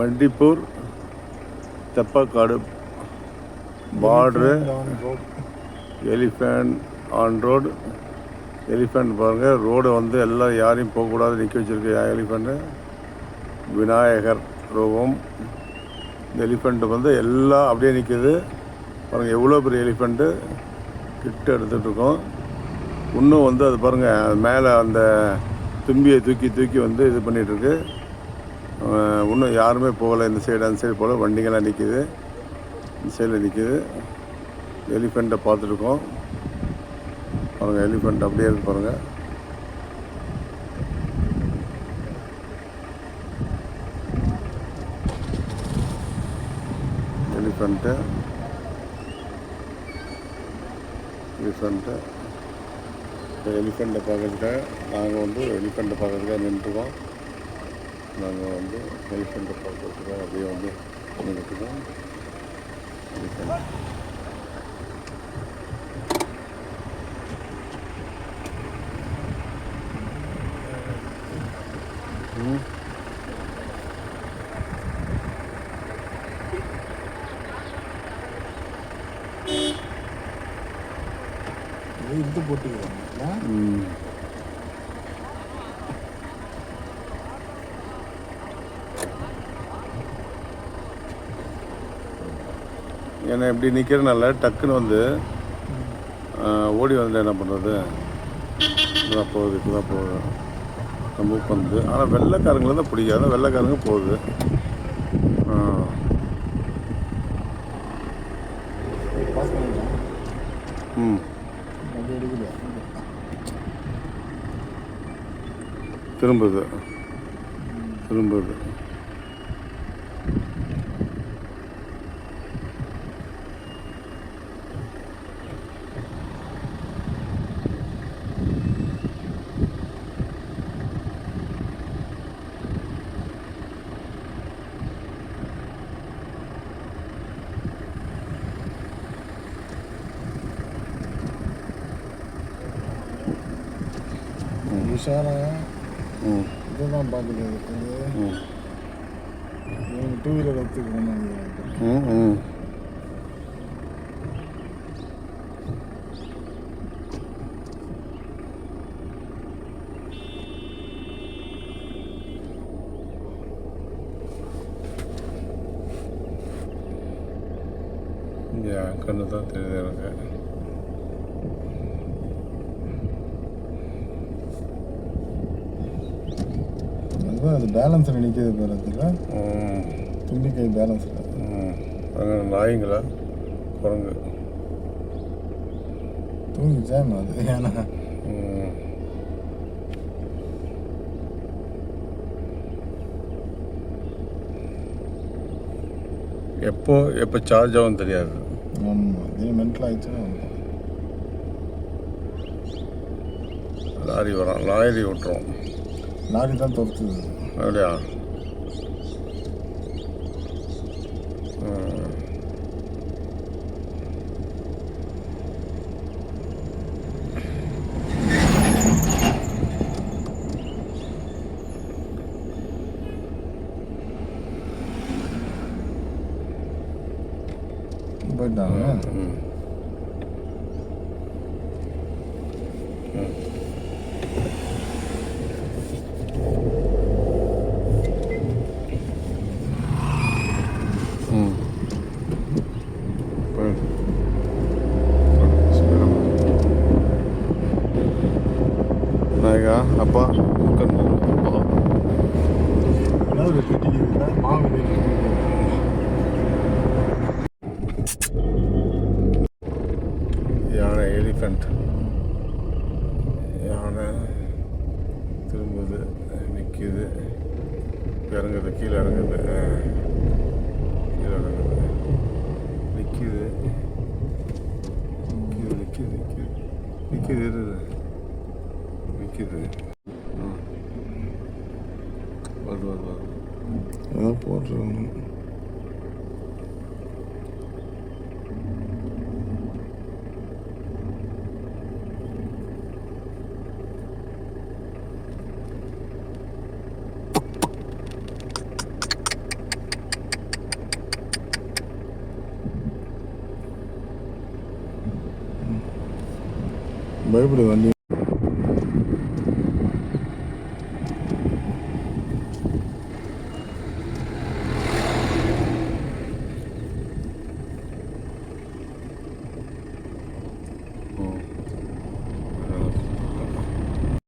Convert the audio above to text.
Bandipur Theppakadu border elephant on road. Elephant பாருங்கள் road வந்து எல்லாம் யாரையும் போகக்கூடாது நிற்க வச்சுருக்கு எலிஃபண்ட்டு? விநாயகர் ரூபம் இந்த எலிஃபெண்ட்டு வந்து எல்லாம் அப்படியே நிற்கிது பாருங்கள் எவ்வளோ பெரிய எலிஃபண்ட்டு? கிட்ட எடுத்துகிட்ருக்கோம் இன்னும் வந்து அது பாருங்கள் மேலே அந்த தும்பியை தூக்கி தூக்கி வந்து இது பண்ணிகிட்ருக்கு இன்னும் யாருமே போகலை. இந்த சைடு அந்த சைடு போகல. வண்டிங்கெல்லாம் நிற்கிது இந்த சைடில் நிற்கிது எலிஃபெண்ட்டை பார்த்துருக்கோம் பாருங்கள் எலிஃபெண்ட் அப்படியே இருக்கு பாருங்கள் எலிஃபெண்ட்டு எலிஃபெண்ட்டு இந்த எலிஃபெண்ட்டை பார்க்கறதுக்காக நாங்கள் வந்து எலிஃபெண்ட்டை பார்க்குறதுக்காக நின்றுருக்கோம். நாங்கள் வந்து எலிஃபெண்ட்டை பார்க்கறதுக்காக அப்படியே வந்து நின்றுட்டுருக்கோம் எலிஃபெண்ட் ம் இழுத்து போட்டுக்கிறாங்க ம். ஏன்னா இப்படி நிற்கிறனால டக்குன்னு வந்து ஓடி வந்து என்ன பண்ணுறது இதுதான் போகுது இப்போதான் போகுது. மூவ் பண்ணுது ஆனால் வெள்ளைக்காரங்களை தான் பிடிக்காது. வெள்ளைக்காரங்க போகுது. ம். திரும்புது. திரும்புது. உஷாராக ம். இதுதான் பார்க்குறது இது ம். இவங்க டூ வீலர் எடுத்துக்கணும்னு நினைக்கிறேன் ம் ம். என் கண்ணு தான் தெரியுது எனக்கு. அதுதான் அது பேலன்ஸில் நிற்கிது பாரு அதில் ம் தும்பிக்கை பேலன்ஸில் ம் அங்கே நாய்ங்களா? குரங்கு. தூங்கி ஜாம் அது? ஏன்னா எப்போ எப்போ சார்ஜ் ஆகும் தெரியாது. ஆமாம் இதே மென்டல் ஆயிடுச்சுன்னா. லாரி வரும். லாரி விட்டுரும் லாரி தான் துரத்துது அப்படியா ம். போயிட்டாங்க ம். ம். ம். போய். விநாயகா அப்பா உட்காந்து அப்பா. யானை எலிஃபண்ட் யானை திரும்புது நிற்கிது இறங்குது கீழே இறங்குது. கீழே இறங்குது. நிற்கிது நிற்கிது நிற்கிது நிற்கிது நிற்கிது 이렇게 돼. 응. 맞아 맞아. 응. 야 보자. 말부려 완전.